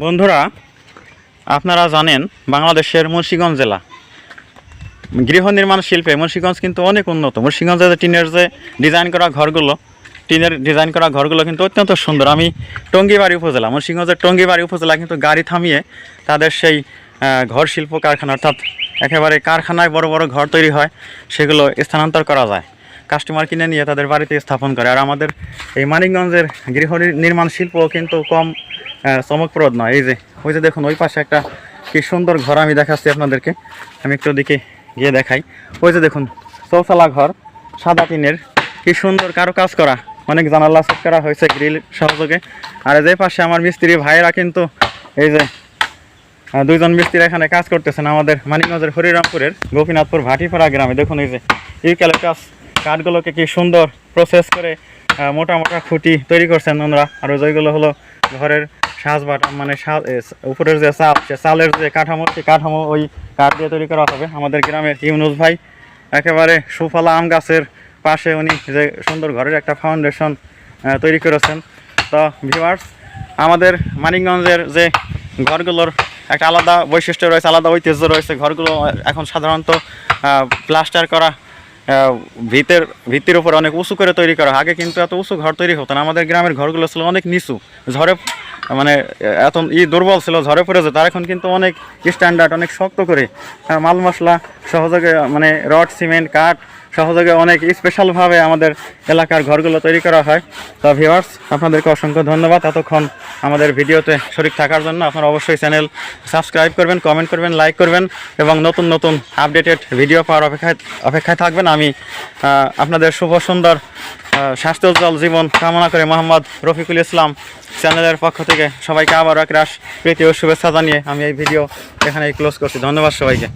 বন্ধুরা, আপনারা জানেন বাংলাদেশের মুন্সিগঞ্জ জেলা। গৃহ নির্মাণ শিল্পে মুন্সিগঞ্জ কিন্তু অনেক উন্নত। মুন্সিগঞ্জের টিনের যে ডিজাইন করা ঘরগুলো, টিনের ডিজাইন করা ঘরগুলো কিন্তু অত্যন্ত সুন্দর। আমি টঙ্গিবাড়ি উপজেলা, মুন্সিগঞ্জের টঙ্গিবাড়ি উপজেলা কিন্তু গাড়ি থামিয়ে তাদের সেই ঘর শিল্প কারখানা অর্থাৎ একেবারে কারখানায় বড় বড় ঘর তৈরি হয়, সেগুলো স্থানান্তর করা যায়। কাস্টমার কিনে নিয়ে তাদের বাড়িতে স্থাপন করে। আর আমাদের এই মানিকগঞ্জের গৃহ নির্মাণ শিল্প কিন্তু কম চমকপ্রদ নয়। এই যে, ওই যে দেখুন, ওই পাশে একটা কি সুন্দর ঘর আমি দেখাচ্ছি আপনাদেরকে। আমি একটু দিকে গিয়ে দেখাই। ওই যে দেখুন চৌচালা ঘর, সাদা টিনের। কি সুন্দর কারও কাজ করা অনেক জানালা সেট করা হয়েছে গ্রিল সহযোগে। আর যে পাশে আমার মিস্ত্রি ভাইয়েরা কিন্তু এই যে দুইজন মিস্ত্রি এখানে কাজ করতেছেন আমাদের মানিকগঞ্জের হরিরামপুরের গোপীনাথপুর ভাটিপাড়া গ্রামে। দেখুন এই যে, ইউক্যালিপটাস কাঠগুলোকে কি সুন্দর প্রসেস করে মোটা মোটা খুঁটি তৈরি করছেন ওনারা। আর যেগুলো হলো ঘরের সাজ বাটাম মানে উপরের যে চাল, সে চালের যে কাঠামো সেই কাঠামো ওই কাঠ দিয়ে তৈরি করা হবে। আমাদের গ্রামের ইউনুস ভাই একেবারে সুফলা আম গাছের পাশে উনি যে সুন্দর ঘরের একটা ফাউন্ডেশন তৈরি করেছেন। তো ভিউয়ার্স আমাদের মানিকগঞ্জের যে ঘরগুলোর একটা আলাদা বৈশিষ্ট্য রয়েছে, আলাদা ঐতিহ্য রয়েছে। ঘরগুলো এখন সাধারণত প্লাস্টার করা ভিতের, ভিত্তির উপর অনেক উঁচু করে তৈরি করা। আগে কিন্তু এত উঁচু ঘর তৈরি হতো না। আমাদের গ্রামের ঘরগুলো ছিল অনেক নিচু। ঝড়ে মানে এত ই দুর্বল ছিল ঝরে পড়েছে তার এখন কিন্তু অনেক স্ট্যান্ডার্ড অনেক শক্ত করে আহ, মাল মশলা সহযোগে মানে রড সিমেন্ট কাঠ সহযোগে অনেক স্পেশালভাবে আমাদের এলাকার ঘরগুলো তৈরি করা হয়। তো ভিউয়ার্স আপনাদেরকে অসংখ্য ধন্যবাদ। এতক্ষণ আমাদের ভিডিওতে শরীর থাকার জন্য আপনারা অবশ্যই চ্যানেল সাবস্ক্রাইব করবেন কমেন্ট করবেন লাইক করবেন এবং নতুন নতুন আপডেটেড ভিডিও পাওয়ার অপেক্ষায় অপেক্ষায় থাকবেন। আমি আপনাদের শুভ সুন্দর আহ, স্বাস্থ্যোজ্জ্বল জীবন কামনা করে মোহাম্মদ রফিকুল ইসলাম চ্যানেলের পক্ষ থেকে সবাইকে আবার এক রাস প্রীতি ও শুভেচ্ছা জানিয়ে আমি এই ভিডিও এখানে ক্লোজ করছি। ধন্যবাদ সবাইকে।